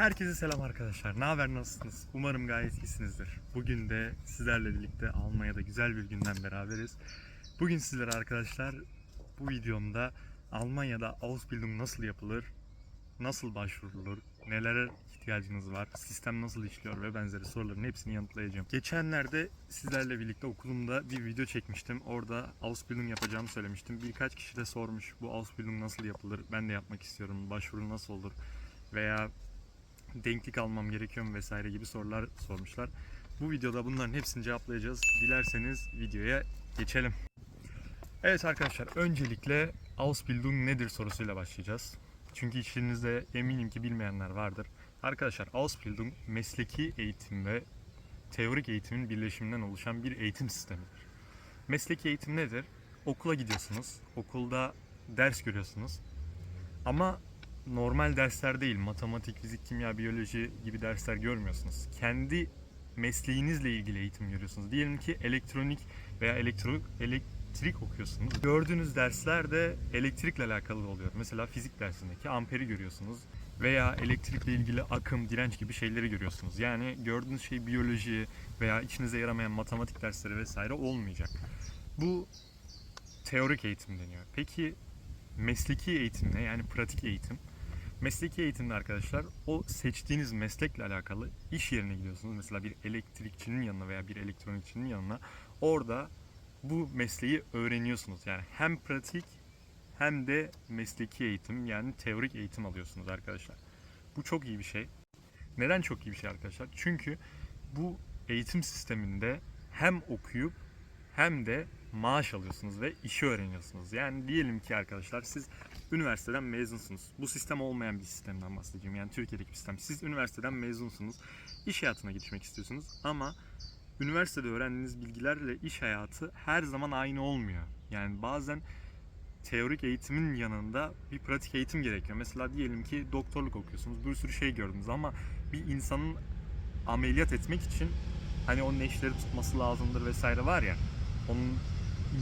Herkese selam arkadaşlar. Ne haber nasılsınız? Umarım gayet iyisinizdir. Bugün de sizlerle birlikte Almanya'da güzel bir günden beraberiz. Bugün sizlere arkadaşlar bu videomda Almanya'da Ausbildung nasıl yapılır, nasıl başvurulur, nelere ihtiyacınız var, sistem nasıl işliyor ve benzeri soruların hepsini yanıtlayacağım. Geçenlerde sizlerle birlikte okulumda bir video çekmiştim. Orada Ausbildung yapacağımı söylemiştim. Birkaç kişi de sormuş bu Ausbildung nasıl yapılır, ben de yapmak istiyorum, başvuru nasıl olur veya denklik almam gerekiyor mu vesaire gibi sorular sormuşlar. Bu videoda bunların hepsini cevaplayacağız. Dilerseniz videoya geçelim. Evet arkadaşlar öncelikle Ausbildung nedir sorusuyla başlayacağız. Çünkü içinizde eminim ki bilmeyenler vardır. Arkadaşlar Ausbildung mesleki eğitim ve teorik eğitimin birleşiminden oluşan bir eğitim sistemidir. Mesleki eğitim nedir? Okula gidiyorsunuz. Okulda ders görüyorsunuz. Ama normal dersler değil, matematik, fizik, kimya, biyoloji gibi dersler görmüyorsunuz. Kendi mesleğinizle ilgili eğitim görüyorsunuz. Diyelim ki elektronik veya elektro, elektrik okuyorsunuz. Gördüğünüz dersler de elektrikle alakalı oluyor. Mesela fizik dersindeki amperi görüyorsunuz veya elektrikle ilgili akım, direnç gibi şeyleri görüyorsunuz. Yani gördüğünüz şey biyoloji veya içinize yaramayan matematik dersleri vesaire olmayacak. Bu teorik eğitim deniyor. Peki mesleki eğitim ne? Yani pratik eğitim. Mesleki eğitimde arkadaşlar o seçtiğiniz meslekle alakalı iş yerine gidiyorsunuz. Mesela bir elektrikçinin yanına veya bir elektronikçinin yanına. Orada bu mesleği öğreniyorsunuz. Yani hem pratik hem de mesleki eğitim yani teorik eğitim alıyorsunuz arkadaşlar. Bu çok iyi bir şey. Neden çok iyi bir şey arkadaşlar? Çünkü bu eğitim sisteminde hem okuyup hem de maaş alıyorsunuz ve işi öğreniyorsunuz. Yani diyelim ki arkadaşlar siz üniversiteden mezunsunuz. Bu sistem olmayan bir sistemden bahsedeceğim. Yani Türkiye'deki bir sistem. Siz üniversiteden mezunsunuz. İş hayatına geçmek istiyorsunuz ama üniversitede öğrendiğiniz bilgilerle iş hayatı her zaman aynı olmuyor. Yani bazen teorik eğitimin yanında bir pratik eğitim gerekiyor. Mesela diyelim ki doktorluk okuyorsunuz. Bir sürü şey gördünüz ama bir insanın ameliyat etmek için hani onun eşleri tutması lazımdır vesaire var ya. Onun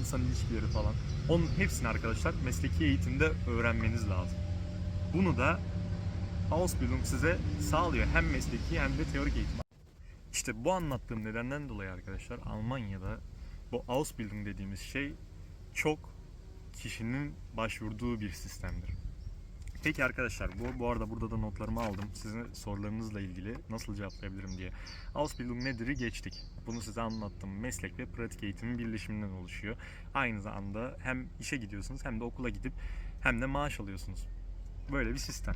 insan ilişkileri falan. Onun hepsini arkadaşlar mesleki eğitimde öğrenmeniz lazım. Bunu da Ausbildung size sağlıyor. Hem mesleki hem de teorik eğitim. İşte bu anlattığım nedenden dolayı arkadaşlar Almanya'da bu Ausbildung dediğimiz şey çok kişinin başvurduğu bir sistemdir. Peki arkadaşlar bu, bu arada burada da notlarımı aldım. Sizin sorularınızla ilgili nasıl cevaplayabilirim diye. Ausbildung nedir'i geçtik. Bunu size anlattım. Meslek ve pratik eğitimin birleşiminden oluşuyor. Aynı zamanda hem işe gidiyorsunuz hem de okula gidip hem de maaş alıyorsunuz. Böyle bir sistem.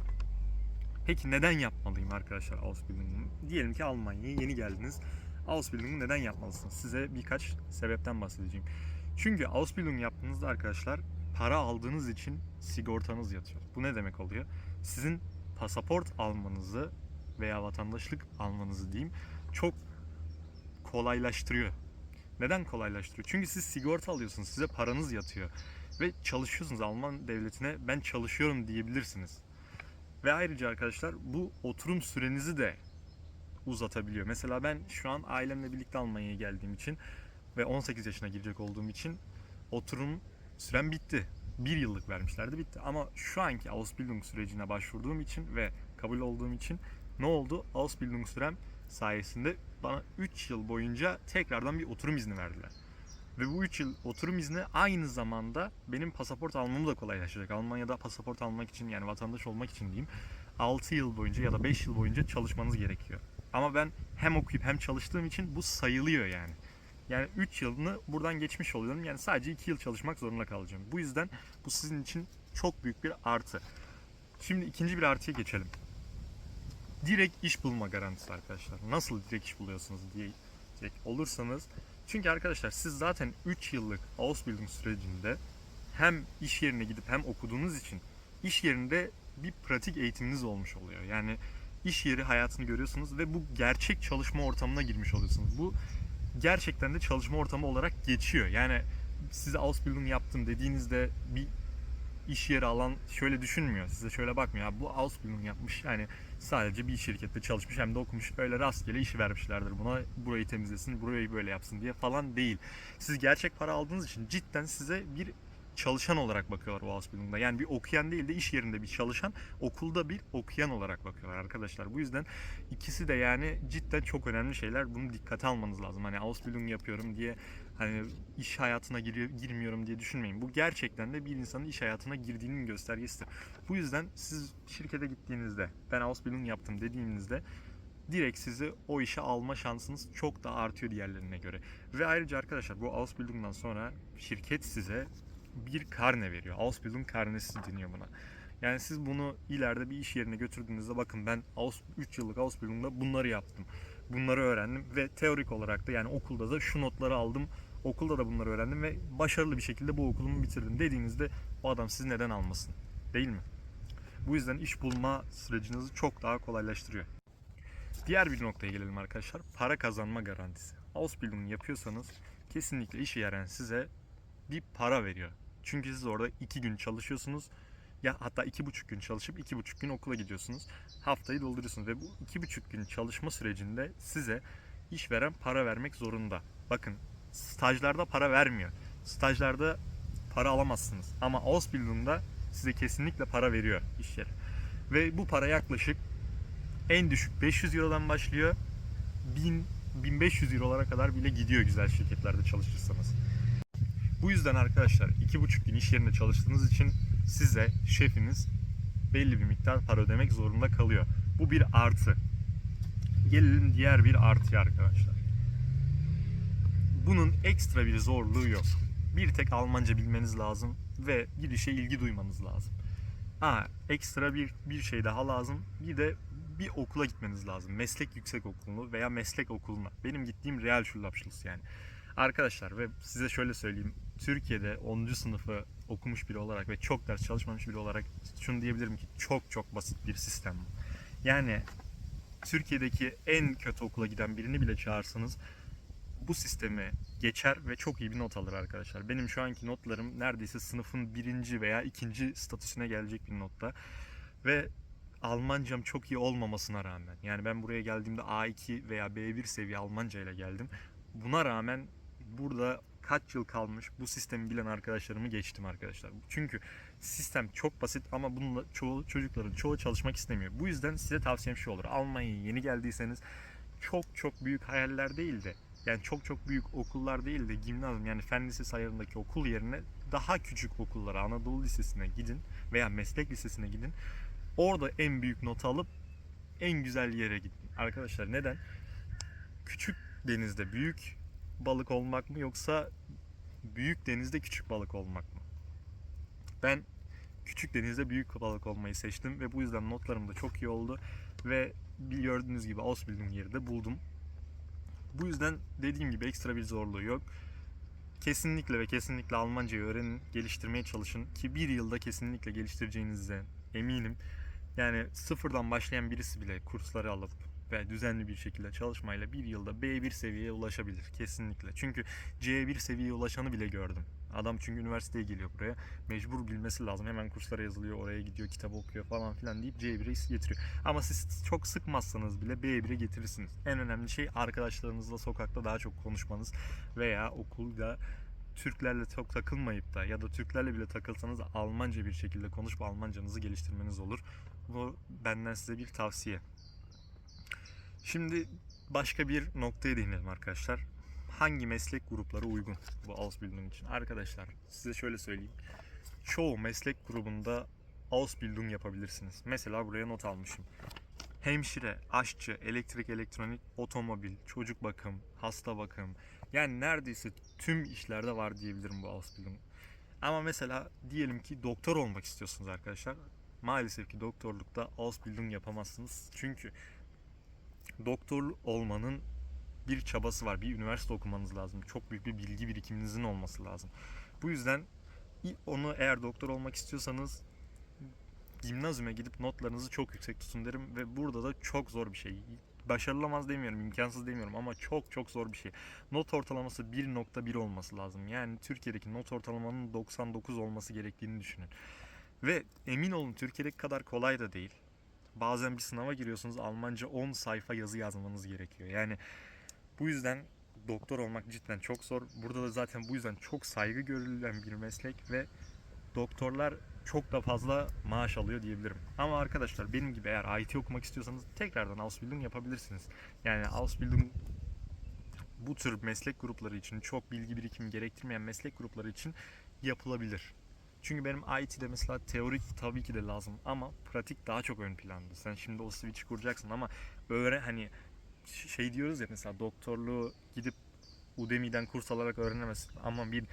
Peki neden yapmalıyım arkadaşlar Ausbildung'u? Diyelim ki Almanya'ya yeni geldiniz. Ausbildung'u neden yapmalısınız? Size birkaç sebepten bahsedeceğim. Çünkü Ausbildung yaptığınızda arkadaşlar para aldığınız için sigortanız yatıyor. Bu ne demek oluyor? Sizin pasaport almanızı veya vatandaşlık almanızı diyeyim çok kolaylaştırıyor. Neden kolaylaştırıyor? Çünkü siz sigorta alıyorsunuz, size paranız yatıyor ve çalışıyorsunuz Alman devletine ben çalışıyorum diyebilirsiniz. Ve ayrıca arkadaşlar bu oturum sürenizi de uzatabiliyor. Mesela ben şu an ailemle birlikte Almanya'ya geldiğim için ve 18 yaşına girecek olduğum için oturum sürem bitti. Bir yıllık vermişlerdi bitti. Ama şu anki Ausbildung sürecine başvurduğum için ve kabul olduğum için ne oldu? Ausbildung sürem sayesinde bana 3 yıl boyunca tekrardan bir oturum izni verdiler. Ve bu 3 yıl oturum izni aynı zamanda benim pasaport almamı da kolaylaştıracak. Almanya'da pasaport almak için yani vatandaş olmak için diyeyim 6 yıl boyunca ya da 5 yıl boyunca çalışmanız gerekiyor. Ama ben hem okuyup hem çalıştığım için bu sayılıyor yani. Yani 3 yılını buradan geçmiş oluyorum. Yani sadece 2 yıl çalışmak zorunda kalacağım. Bu yüzden bu sizin için çok büyük bir artı. Şimdi ikinci bir artıya geçelim. Direkt iş bulma garantisi arkadaşlar. Nasıl direkt iş buluyorsunuz diyecek olursanız. Çünkü arkadaşlar siz zaten 3 yıllık Ausbildung sürecinde hem iş yerine gidip hem okuduğunuz için iş yerinde bir pratik eğitiminiz olmuş oluyor. Yani iş yeri hayatını görüyorsunuz ve bu gerçek çalışma ortamına girmiş oluyorsunuz. Bu gerçekten de çalışma ortamı olarak geçiyor. Yani size Ausbildung yaptım dediğinizde bir iş yeri alan şöyle düşünmüyor. Size şöyle bakmıyor. Bu Ausbildung yapmış. Yani sadece bir şirkette çalışmış hem de okumuş. Öyle rastgele işi vermişlerdir buna. Burayı temizlesin, burayı böyle yapsın diye falan değil. Siz gerçek para aldığınız için cidden size bir çalışan olarak bakıyorlar Ausbildung'da. Yani bir okuyan değil de iş yerinde bir çalışan, okulda bir okuyan olarak bakıyorlar arkadaşlar. Bu yüzden ikisi de yani cidden çok önemli şeyler. Bunu dikkate almanız lazım. Hani Ausbildung yapıyorum diye hani iş hayatına giriyor, girmiyorum diye düşünmeyin. Bu gerçekten de bir insanın iş hayatına girdiğinin göstergesidir. Bu yüzden siz şirkete gittiğinizde ben Ausbildung yaptım dediğinizde direkt sizi o işe alma şansınız çok daha artıyor diğerlerine göre. Ve ayrıca arkadaşlar bu Ausbildung'dan sonra şirket size bir karne veriyor. Ausbildung karnesi deniyor buna. Yani siz bunu ileride bir iş yerine götürdüğünüzde bakın ben 3 yıllık Ausbildung'da bunları yaptım. Bunları öğrendim ve teorik olarak da yani okulda da şu notları aldım. Okulda da bunları öğrendim ve başarılı bir şekilde bu okulumu bitirdim dediğinizde o adam sizi neden almasın? Değil mi? Bu yüzden iş bulma sürecinizi çok daha kolaylaştırıyor. Diğer bir noktaya gelelim arkadaşlar. Para kazanma garantisi. Ausbildung yapıyorsanız kesinlikle iş yeren size bir para veriyor. Çünkü siz orada iki gün çalışıyorsunuz. Ya hatta iki buçuk gün çalışıp iki buçuk gün okula gidiyorsunuz. Haftayı dolduruyorsunuz ve bu iki buçuk gün çalışma sürecinde size işveren para vermek zorunda. Bakın stajlarda para vermiyor. Stajlarda para alamazsınız. Ama Ausbildung'da size kesinlikle para veriyor iş yeri. Ve bu para yaklaşık en düşük 500 Euro'dan başlıyor. 1000 1500 Euro'lara kadar bile gidiyor güzel şirketlerde çalışırsanız. Bu yüzden arkadaşlar 2,5 gün iş yerinde çalıştığınız için size şefiniz belli bir miktar para ödemek zorunda kalıyor. Bu bir artı. Gelelim diğer bir artıya arkadaşlar. Bunun ekstra bir zorluğu yok. Bir tek Almanca bilmeniz lazım ve bir işe ilgi duymanız lazım. Ha, ekstra bir bir şey daha lazım. Bir de bir okula gitmeniz lazım. Meslek yüksek okulunu veya meslek okuluna. Benim gittiğim Real Schulabschluss yani. Arkadaşlar ve size şöyle söyleyeyim. Türkiye'de 10. sınıfı okumuş biri olarak ve çok ders çalışmamış biri olarak şunu diyebilirim ki çok çok basit bir sistem bu. Yani Türkiye'deki en kötü okula giden birini bile çağırsanız bu sistemi geçer ve çok iyi bir not alır arkadaşlar. Benim şu anki notlarım neredeyse sınıfın birinci veya ikinci statüsüne gelecek bir notta. Ve Almancam çok iyi olmamasına rağmen yani ben buraya geldiğimde A2 veya B1 seviye Almanca ile geldim. Buna rağmen burada kaç yıl kalmış bu sistemi bilen arkadaşlarımı geçtim arkadaşlar. Çünkü sistem çok basit ama bununla çoğu çocukların çoğu çalışmak istemiyor. Bu yüzden size tavsiyem şu olur. Almanya'ya yeni geldiyseniz çok çok büyük hayaller değil de yani çok çok büyük okullar değil de gimnazyum yani fen lisesi ayarındaki okul yerine daha küçük okullara Anadolu Lisesi'ne gidin veya meslek lisesine gidin. Orada en büyük not alıp en güzel yere gidin. Arkadaşlar neden? Küçük denizde büyük balık olmak mı yoksa büyük denizde küçük balık olmak mı? Ben küçük denizde büyük balık olmayı seçtim ve bu yüzden notlarım da çok iyi oldu ve gördüğünüz gibi Ausbildung yeri de buldum. Bu yüzden dediğim gibi ekstra bir zorluğu yok. Kesinlikle ve kesinlikle Almancayı öğrenin, geliştirmeye çalışın ki bir yılda kesinlikle geliştireceğinize eminim. Yani sıfırdan başlayan birisi bile kursları alıp ve düzenli bir şekilde çalışmayla bir yılda B1 seviyeye ulaşabilir kesinlikle. Çünkü C1 seviyeye ulaşanı bile gördüm. Adam çünkü üniversiteye geliyor buraya. Mecbur bilmesi lazım. Hemen kurslara yazılıyor, oraya gidiyor, kitap okuyor falan filan deyip C1'e getiriyor. Ama siz çok sıkmazsanız bile B1'e getirirsiniz. En önemli şey arkadaşlarınızla sokakta daha çok konuşmanız veya okulda Türklerle çok takılmayıp da ya da Türklerle bile takılsanız Almanca bir şekilde konuşup Almancanızı geliştirmeniz olur. Bu benden size bir tavsiye. Şimdi başka bir noktaya değinelim arkadaşlar. Hangi meslek grupları uygun bu Ausbildung için? Arkadaşlar size şöyle söyleyeyim. Çoğu meslek grubunda Ausbildung yapabilirsiniz. Mesela buraya not almışım. Hemşire, aşçı, elektrik, elektronik, otomobil, çocuk bakım, hasta bakım. Yani neredeyse tüm işlerde var diyebilirim bu Ausbildung. Ama mesela diyelim ki doktor olmak istiyorsunuz arkadaşlar. Maalesef ki doktorlukta Ausbildung yapamazsınız. Çünkü doktor olmanın bir çabası var. Bir üniversite okumanız lazım. Çok büyük bir bilgi birikiminizin olması lazım. Bu yüzden onu eğer doktor olmak istiyorsanız gimnazyuma gidip notlarınızı çok yüksek tutun derim ve burada da çok zor bir şey. Başarılamaz demiyorum, imkansız demiyorum ama çok çok zor bir şey. Not ortalaması 1.1 olması lazım. Yani Türkiye'deki not ortalamanın 99 olması gerektiğini düşünün. Ve emin olun Türkiye'deki kadar kolay da değil. Bazen bir sınava giriyorsunuz Almanca 10 sayfa yazı yazmanız gerekiyor. Yani bu yüzden doktor olmak cidden çok zor. Burada da zaten bu yüzden çok saygı görülen bir meslek ve doktorlar çok da fazla maaş alıyor diyebilirim. Ama arkadaşlar benim gibi eğer IT okumak istiyorsanız tekrardan Ausbildung yapabilirsiniz. Yani Ausbildung bu tür meslek grupları için çok bilgi birikimi gerektirmeyen meslek grupları için yapılabilir. Çünkü benim IT'de mesela teorik tabii ki de lazım ama pratik daha çok ön planda. Sen şimdi o switch'i kuracaksın ama öğren hani şey diyoruz ya mesela doktorluğu gidip Udemy'den kurs alarak öğrenemezsin ama bir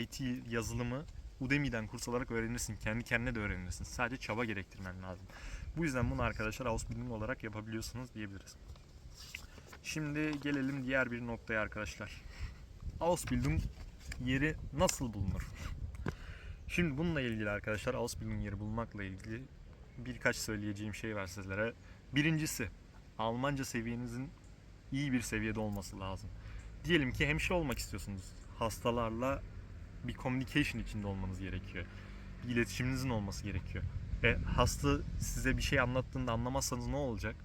IT yazılımı Udemy'den kurs alarak öğrenirsin. Kendi kendine de öğrenirsin. Sadece çaba gerektirmen lazım. Bu yüzden bunu arkadaşlar Ausbildung olarak yapabiliyorsunuz diyebiliriz. Şimdi gelelim diğer bir noktaya arkadaşlar. Ausbildung yeri nasıl bulunur? Şimdi bununla ilgili arkadaşlar Ausbildung yeri bulmakla ilgili birkaç söyleyeceğim şey var sizlere. Birincisi Almanca seviyenizin iyi bir seviyede olması lazım. Diyelim ki hemşire olmak istiyorsunuz. Hastalarla bir communication içinde olmanız gerekiyor. Bir iletişiminizin olması gerekiyor. E, hasta size bir şey anlattığında anlamazsanız ne olacak?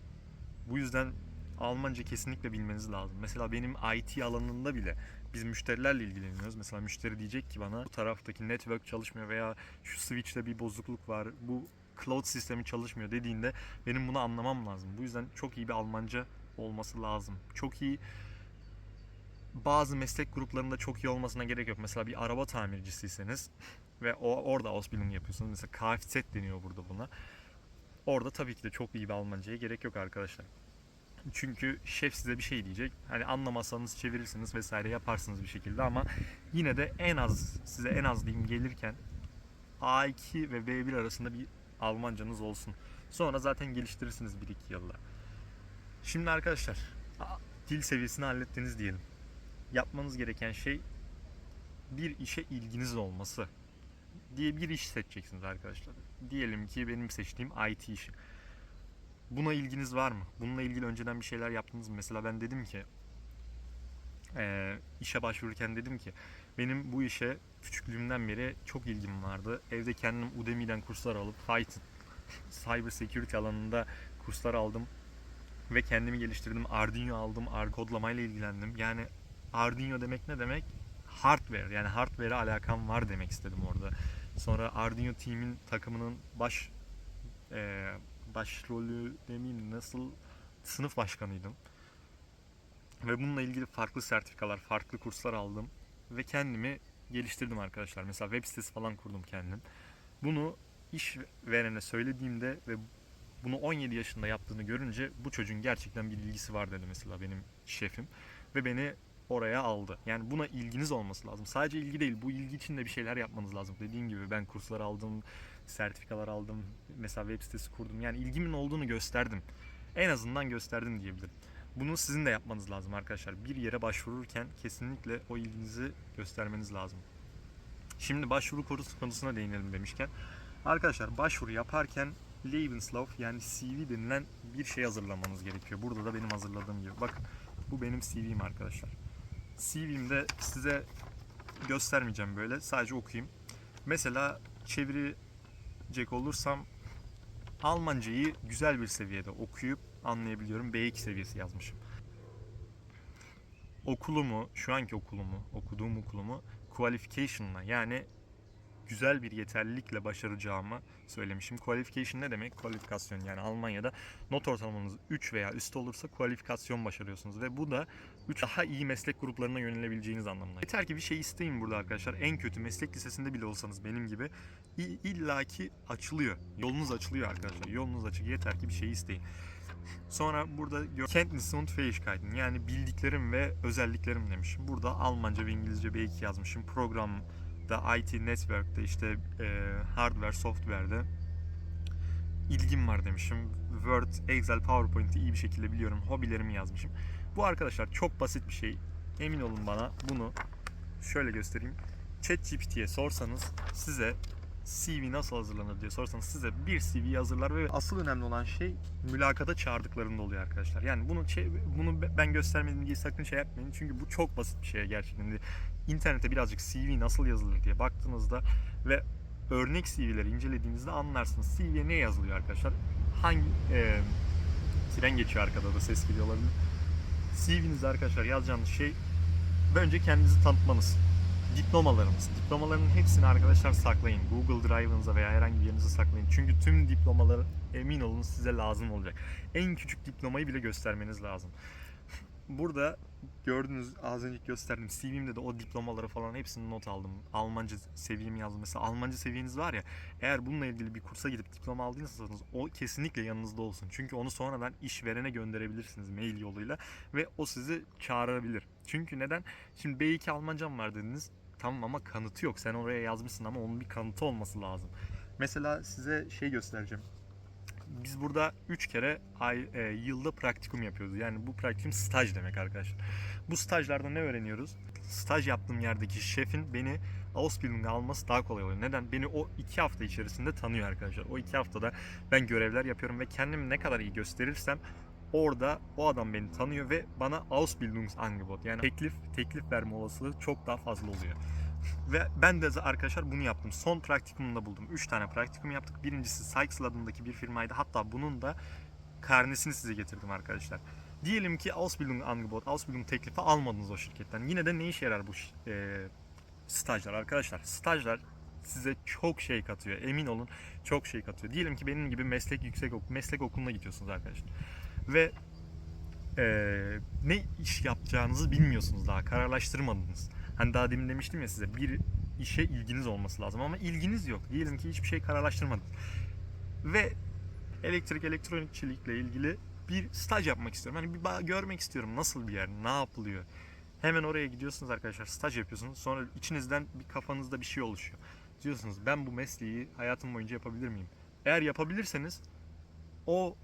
Bu yüzden Almanca kesinlikle bilmeniz lazım. Mesela benim IT alanında bile biz müşterilerle ilgileniyoruz. Mesela müşteri diyecek ki bana bu taraftaki network çalışmıyor veya şu switch'te bir bozukluk var. Bu cloud sistemi çalışmıyor dediğinde benim bunu anlamam lazım. Bu yüzden çok iyi bir Almanca olması lazım. Çok iyi bazı meslek gruplarında çok iyi olmasına gerek yok. Mesela bir araba tamircisiyseniz ve o orada Ausbildung yapıyorsunuz. Mesela Kfz deniyor burada buna. Orada tabii ki de çok iyi bir Almancaya gerek yok arkadaşlar. Çünkü şef size bir şey diyecek. Hani anlamazsanız çevirirsiniz vesaire yaparsınız bir şekilde ama yine de en az size en az diyeyim gelirken A2 ve B1 arasında bir Almancanız olsun. Sonra zaten geliştirirsiniz 1-2 yılda. Şimdi arkadaşlar dil seviyesini hallettiniz diyelim. Yapmanız gereken şey bir işe ilginiz olması diye bir iş seçeceksiniz arkadaşlar. Diyelim ki benim seçtiğim IT işi. Buna ilginiz var mı? Bununla ilgili önceden bir şeyler yaptınız mı? Mesela ben dedim ki eee, işe başvururken dedim ki benim bu işe küçüklüğümden beri çok ilgim vardı. Evde kendim Udemy'den kurslar alıp Python, cyber security alanında kurslar aldım ve kendimi geliştirdim. Arduino aldım, R kodlamayla ilgilendim. Yani Arduino demek ne demek? Hardware yani hardware'e alakam var demek istedim orada. Sonra Arduino team'in takımının baş eee başrolü demeyeyim nasıl sınıf başkanıydım. Ve bununla ilgili farklı sertifikalar, farklı kurslar aldım ve kendimi geliştirdim arkadaşlar. Mesela web sitesi falan kurdum kendim. Bunu iş verene söylediğimde ve bunu 17 yaşında yaptığını görünce bu çocuğun gerçekten bir ilgisi var dedi mesela benim şefim ve beni oraya aldı. Yani buna ilginiz olması lazım. Sadece ilgi değil, bu ilgi için de bir şeyler yapmanız lazım. Dediğim gibi ben kurslar aldım, sertifikalar aldım, mesela web sitesi kurdum. Yani ilgimin olduğunu gösterdim. En azından gösterdim diyebilirim. Bunu sizin de yapmanız lazım arkadaşlar. Bir yere başvururken kesinlikle o ilginizi göstermeniz lazım. Şimdi başvuru konusu- konusuna değinelim demişken. Arkadaşlar başvuru yaparken Lebenslauf yani CV denilen bir şey hazırlamanız gerekiyor. Burada da benim hazırladığım gibi. Bakın bu benim CV'm arkadaşlar. CV'mde size göstermeyeceğim böyle. Sadece okuyayım. Mesela çevirecek olursam Almancayı güzel bir seviyede okuyup anlayabiliyorum. B2 seviyesi yazmışım. Okulumu, şu anki okulumu, okuduğum okulumu qualification'la yani güzel bir yeterlilikle başaracağımı söylemişim. Qualification ne demek? Kualifikasyon yani Almanya'da not ortalamanız 3 veya üst olursa kualifikasyon başarıyorsunuz ve bu da 3 daha iyi meslek gruplarına yönelebileceğiniz anlamına. Yeter ki bir şey isteyin burada arkadaşlar. En kötü meslek lisesinde bile olsanız benim gibi illaki açılıyor. Yolunuz açılıyor arkadaşlar. Yolunuz açık. Yeter ki bir şey isteyin. Sonra burada Kenntnisse und Fähigkeiten yani bildiklerim ve özelliklerim demiş. Burada Almanca ve İngilizce B2 yazmışım. Programda, IT, network'te işte e, hardware, software'de ilgim var demişim. Word, Excel, PowerPoint'i iyi bir şekilde biliyorum. Hobilerimi yazmışım. Bu arkadaşlar çok basit bir şey. Emin olun bana bunu şöyle göstereyim. ChatGPT'ye sorsanız size CV nasıl hazırlanır diye sorsanız size bir CV hazırlar ve asıl önemli olan şey mülakata çağırdıklarında oluyor arkadaşlar. Yani bunu şey, bunu ben göstermedim diye sakın şey yapmayın. Çünkü bu çok basit bir şey gerçekten. de. İnternete birazcık CV nasıl yazılır diye baktığınızda ve örnek CV'leri incelediğinizde anlarsınız. CV'ye ne yazılıyor arkadaşlar? Hangi e, tren geçiyor arkada da ses geliyor olabilir. CV'nizde arkadaşlar yazacağınız şey önce kendinizi tanıtmanız. Diplomalarınız. Diplomaların hepsini arkadaşlar saklayın. Google Drive'ınıza veya herhangi bir yerinize saklayın. Çünkü tüm diplomaları emin olun size lazım olacak. En küçük diplomayı bile göstermeniz lazım. Burada gördüğünüz az önce gösterdim CV'mde de o diplomaları falan hepsini not aldım. Almanca seviyemi yazdım. Mesela Almanca seviyeniz var ya eğer bununla ilgili bir kursa gidip diploma aldıysanız o kesinlikle yanınızda olsun. Çünkü onu sonradan işverene gönderebilirsiniz mail yoluyla ve o sizi çağırabilir. Çünkü neden? Şimdi B2 Almancam var dediniz. Tamam ama kanıtı yok. Sen oraya yazmışsın ama onun bir kanıtı olması lazım. Mesela size şey göstereceğim biz burada 3 kere ay, e, yılda praktikum yapıyoruz. Yani bu praktikum staj demek arkadaşlar. Bu stajlarda ne öğreniyoruz? Staj yaptığım yerdeki şefin beni Ausbildung'a alması daha kolay oluyor. Neden? Beni o 2 hafta içerisinde tanıyor arkadaşlar. O 2 haftada ben görevler yapıyorum ve kendimi ne kadar iyi gösterirsem orada o adam beni tanıyor ve bana Ausbildungsangebot yani teklif teklif verme olasılığı çok daha fazla oluyor. Ve ben de arkadaşlar bunu yaptım. Son praktikumunda buldum. 3 tane praktikum yaptık. Birincisi Sykes adındaki bir firmaydı. Hatta bunun da karnesini size getirdim arkadaşlar. Diyelim ki Ausbildung Angebot, Ausbildung teklifi almadınız o şirketten. Yine de ne işe yarar bu e, stajlar arkadaşlar? Stajlar size çok şey katıyor. Emin olun çok şey katıyor. Diyelim ki benim gibi meslek yüksek ok meslek okuluna gidiyorsunuz arkadaşlar. Ve e, ne iş yapacağınızı bilmiyorsunuz daha. Kararlaştırmadınız. Hani daha demin demiştim ya size bir işe ilginiz olması lazım ama ilginiz yok. Diyelim ki hiçbir şey kararlaştırmadınız. Ve elektrik elektronikçilikle ilgili bir staj yapmak istiyorum. Hani bir görmek istiyorum nasıl bir yer, ne yapılıyor. Hemen oraya gidiyorsunuz arkadaşlar, staj yapıyorsunuz. Sonra içinizden bir kafanızda bir şey oluşuyor. Diyorsunuz ben bu mesleği hayatım boyunca yapabilir miyim? Eğer yapabilirseniz o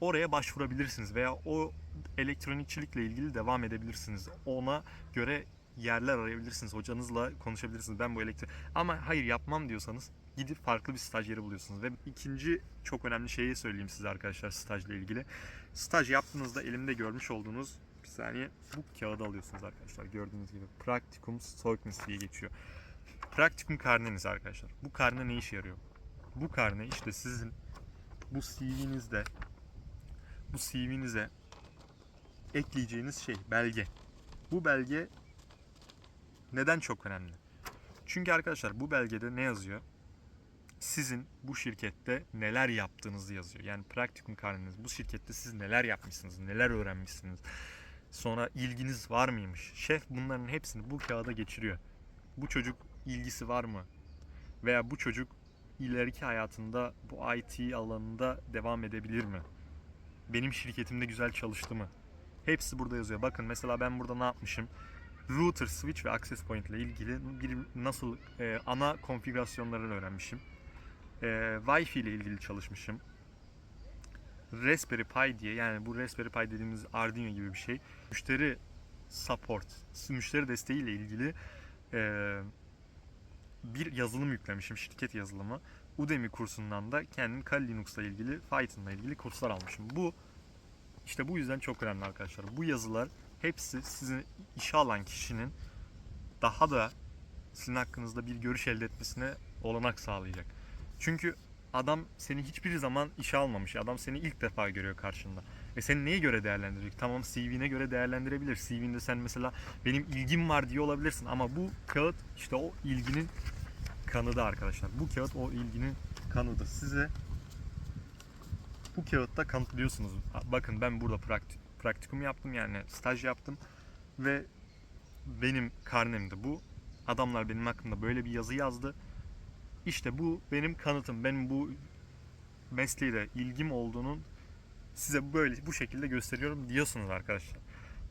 oraya başvurabilirsiniz veya o elektronikçilikle ilgili devam edebilirsiniz. Ona göre yerler arayabilirsiniz. Hocanızla konuşabilirsiniz. Ben bu elektrik ama hayır yapmam diyorsanız gidip farklı bir staj yeri buluyorsunuz. Ve ikinci çok önemli şeyi söyleyeyim size arkadaşlar stajla ilgili. Staj yaptığınızda elimde görmüş olduğunuz bir saniye bu kağıdı alıyorsunuz arkadaşlar. Gördüğünüz gibi Praktikum Zeugnis diye geçiyor. Praktikum karneniz arkadaşlar. Bu karne ne işe yarıyor? Bu karne işte sizin bu CV'nizde bu CV'nize ekleyeceğiniz şey belge. Bu belge neden çok önemli? Çünkü arkadaşlar bu belgede ne yazıyor? Sizin bu şirkette neler yaptığınızı yazıyor. Yani praktikum karneniz. Bu şirkette siz neler yapmışsınız, neler öğrenmişsiniz. Sonra ilginiz var mıymış? Şef bunların hepsini bu kağıda geçiriyor. Bu çocuk ilgisi var mı? Veya bu çocuk ileriki hayatında bu IT alanında devam edebilir mi? Benim şirketimde güzel çalıştı mı? Hepsi burada yazıyor. Bakın mesela ben burada ne yapmışım? Router, switch ve access point ile ilgili bir nasıl e, ana konfigürasyonlarını öğrenmişim. E, Wi-Fi ile ilgili çalışmışım. Raspberry Pi diye yani bu Raspberry Pi dediğimiz Arduino gibi bir şey. Müşteri support, müşteri desteği ile ilgili e, bir yazılım yüklemişim, şirket yazılımı. Udemy kursundan da kendim Kali Linux'la ilgili, Python'la ilgili kurslar almışım. Bu işte bu yüzden çok önemli arkadaşlar. Bu yazılar hepsi sizin işe alan kişinin daha da sizin hakkınızda bir görüş elde etmesine olanak sağlayacak. Çünkü adam seni hiçbir zaman işe almamış. Adam seni ilk defa görüyor karşında. E seni neye göre değerlendirecek? Tamam CV'ne göre değerlendirebilir. CV'nde sen mesela benim ilgim var diye olabilirsin ama bu kağıt işte o ilginin kanıdı arkadaşlar. Bu kağıt o ilginin kanıdı. Size bu kağıtta kanıtlıyorsunuz. Bakın ben burada praktik praktikum yaptım yani staj yaptım ve benim karnemde bu. Adamlar benim hakkında böyle bir yazı yazdı. İşte bu benim kanıtım. Benim bu mesleğe ilgim olduğunun size böyle bu şekilde gösteriyorum diyorsunuz arkadaşlar.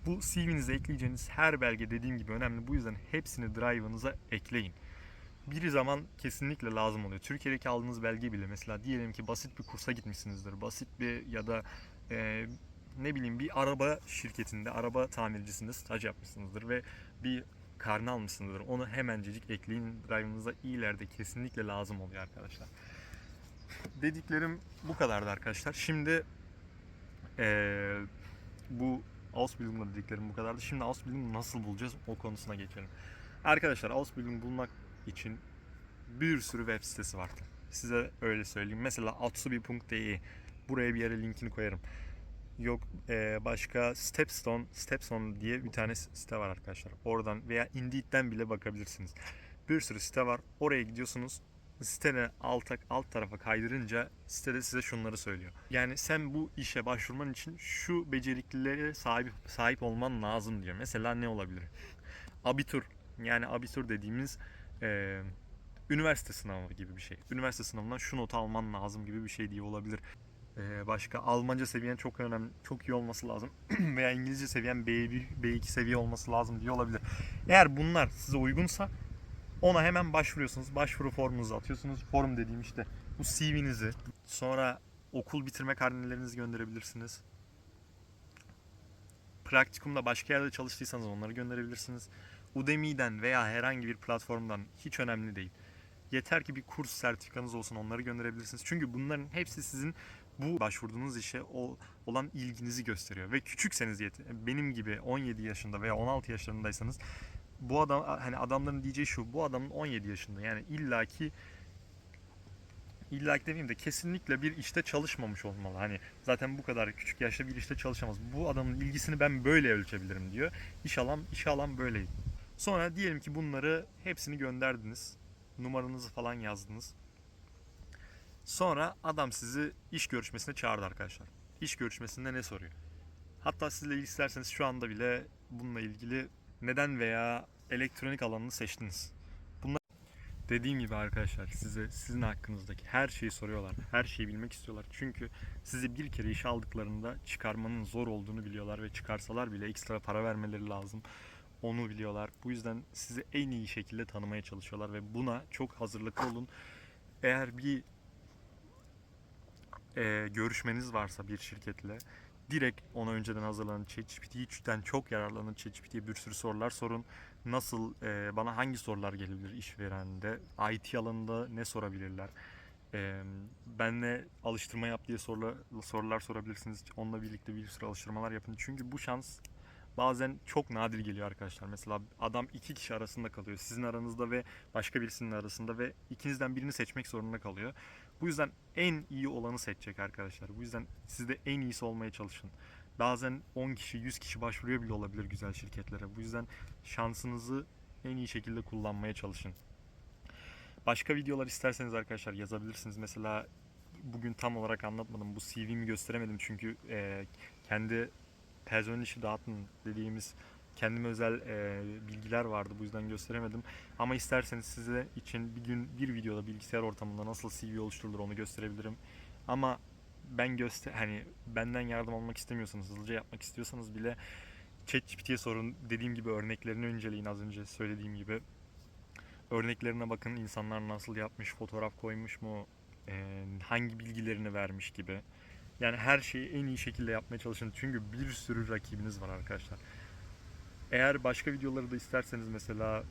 Bu CV'nize ekleyeceğiniz her belge dediğim gibi önemli. Bu yüzden hepsini Drive'ınıza ekleyin. Bir zaman kesinlikle lazım oluyor. Türkiye'deki aldığınız belge bile mesela diyelim ki basit bir kursa gitmişsinizdir. Basit bir ya da e, ne bileyim bir araba şirketinde, araba tamircisinde staj yapmışsınızdır ve bir karne almışsınızdır. Onu hemencecik ekleyin drive'ınıza ileride kesinlikle lazım oluyor arkadaşlar. Dediklerim bu kadardı arkadaşlar. Şimdi ee, bu Ausbildung'la dediklerim bu kadardı. Şimdi Ausbildung nasıl bulacağız o konusuna geçelim. Arkadaşlar Ausbildung bulmak için bir sürü web sitesi var. Size öyle söyleyeyim. Mesela atsubi.de buraya bir yere linkini koyarım. Yok e, başka Stepstone, Stepstone diye bir tane site var arkadaşlar. Oradan veya Indeed'den bile bakabilirsiniz. Bir sürü site var. Oraya gidiyorsunuz. Sitene alta, alt tarafa kaydırınca sitede size şunları söylüyor. Yani sen bu işe başvurman için şu beceriklilere sahip sahip olman lazım diyor. Mesela ne olabilir? Abitur. Yani abitur dediğimiz e, üniversite sınavı gibi bir şey. Üniversite sınavından şu notu alman lazım gibi bir şey diye olabilir. Ee, başka Almanca seviyen çok önemli, çok iyi olması lazım veya İngilizce seviyen B1, B2 seviye olması lazım diye olabilir. Eğer bunlar size uygunsa ona hemen başvuruyorsunuz. Başvuru formunuzu atıyorsunuz. Form dediğim işte bu CV'nizi, sonra okul bitirme karnelerinizi gönderebilirsiniz. Praktikumda başka yerde çalıştıysanız onları gönderebilirsiniz. Udemy'den veya herhangi bir platformdan hiç önemli değil. Yeter ki bir kurs sertifikanız olsun onları gönderebilirsiniz. Çünkü bunların hepsi sizin bu başvurduğunuz işe olan ilginizi gösteriyor. Ve küçükseniz yet benim gibi 17 yaşında veya 16 yaşlarındaysanız bu adam hani adamların diyeceği şu bu adamın 17 yaşında yani illaki illaki demeyeyim de kesinlikle bir işte çalışmamış olmalı. Hani zaten bu kadar küçük yaşta bir işte çalışamaz. Bu adamın ilgisini ben böyle ölçebilirim diyor. İş alan, iş alan böyle. Sonra diyelim ki bunları hepsini gönderdiniz. Numaranızı falan yazdınız. Sonra adam sizi iş görüşmesine çağırdı arkadaşlar. İş görüşmesinde ne soruyor? Hatta sizle isterseniz şu anda bile bununla ilgili neden veya elektronik alanını seçtiniz. Bunlar dediğim gibi arkadaşlar size sizin hakkınızdaki her şeyi soruyorlar. Her şeyi bilmek istiyorlar. Çünkü sizi bir kere işe aldıklarında çıkarmanın zor olduğunu biliyorlar ve çıkarsalar bile ekstra para vermeleri lazım. Onu biliyorlar. Bu yüzden sizi en iyi şekilde tanımaya çalışıyorlar ve buna çok hazırlıklı olun. Eğer bir e, görüşmeniz varsa bir şirketle direkt ona önceden hazırlanın. ChatGPT'den çok yararlanın. ChatGPT'ye bir sürü sorular sorun. Nasıl, e, bana hangi sorular gelebilir işverende? IT alanında ne sorabilirler? E, benle alıştırma yap diye sorular, sorular sorabilirsiniz. Onunla birlikte bir sürü alıştırmalar yapın. Çünkü bu şans bazen çok nadir geliyor arkadaşlar. Mesela adam iki kişi arasında kalıyor. Sizin aranızda ve başka birisinin arasında ve ikinizden birini seçmek zorunda kalıyor. Bu yüzden en iyi olanı seçecek arkadaşlar. Bu yüzden siz de en iyisi olmaya çalışın. Bazen 10 kişi, 100 kişi başvuruyor bile olabilir güzel şirketlere. Bu yüzden şansınızı en iyi şekilde kullanmaya çalışın. Başka videolar isterseniz arkadaşlar yazabilirsiniz. Mesela bugün tam olarak anlatmadım. Bu CV'mi gösteremedim çünkü e, kendi personel işi dağıtın dediğimiz kendime özel e, bilgiler vardı bu yüzden gösteremedim. Ama isterseniz size için bir gün bir videoda bilgisayar ortamında nasıl CV oluşturulur onu gösterebilirim. Ama ben göster hani benden yardım almak istemiyorsanız hızlıca yapmak istiyorsanız bile ChatGPT'ye sorun. Dediğim gibi örneklerini inceleyin az önce söylediğim gibi. Örneklerine bakın insanlar nasıl yapmış, fotoğraf koymuş mu, e, hangi bilgilerini vermiş gibi. Yani her şeyi en iyi şekilde yapmaya çalışın. Çünkü bir sürü rakibiniz var arkadaşlar. Eğer başka videoları da isterseniz mesela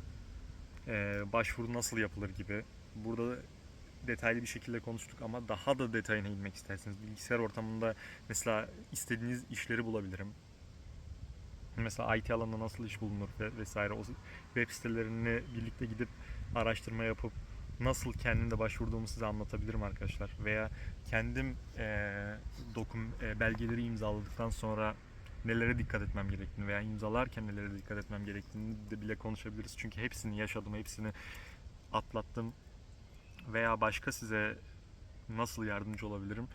e, başvuru nasıl yapılır gibi burada detaylı bir şekilde konuştuk ama daha da detayına inmek isterseniz bilgisayar ortamında mesela istediğiniz işleri bulabilirim. Mesela IT alanında nasıl iş bulunur ve vesaire o web sitelerini birlikte gidip araştırma yapıp nasıl kendim de başvurduğumu size anlatabilirim arkadaşlar. Veya kendim e, dokum e, belgeleri imzaladıktan sonra nelere dikkat etmem gerektiğini veya imzalarken nelere dikkat etmem gerektiğini de bile konuşabiliriz. Çünkü hepsini yaşadım, hepsini atlattım. Veya başka size nasıl yardımcı olabilirim?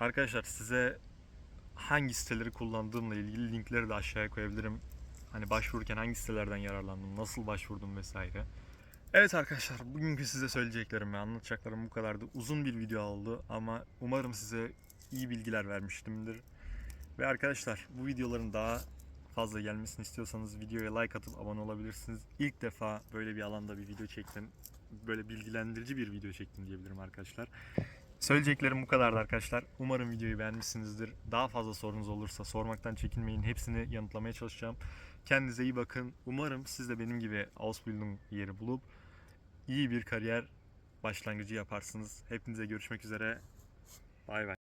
Arkadaşlar size hangi siteleri kullandığımla ilgili linkleri de aşağıya koyabilirim. Hani başvururken hangi sitelerden yararlandım, nasıl başvurdum vesaire. Evet arkadaşlar bugünkü size söyleyeceklerim ve anlatacaklarım bu kadardı. Uzun bir video oldu ama umarım size iyi bilgiler vermiştimdir. Ve arkadaşlar bu videoların daha fazla gelmesini istiyorsanız videoya like atıp abone olabilirsiniz. İlk defa böyle bir alanda bir video çektim. Böyle bilgilendirici bir video çektim diyebilirim arkadaşlar. Söyleyeceklerim bu kadardı arkadaşlar. Umarım videoyu beğenmişsinizdir. Daha fazla sorunuz olursa sormaktan çekinmeyin. Hepsini yanıtlamaya çalışacağım. Kendinize iyi bakın. Umarım siz de benim gibi Ausbildung yeri bulup iyi bir kariyer başlangıcı yaparsınız. Hepinize görüşmek üzere. Bay bay.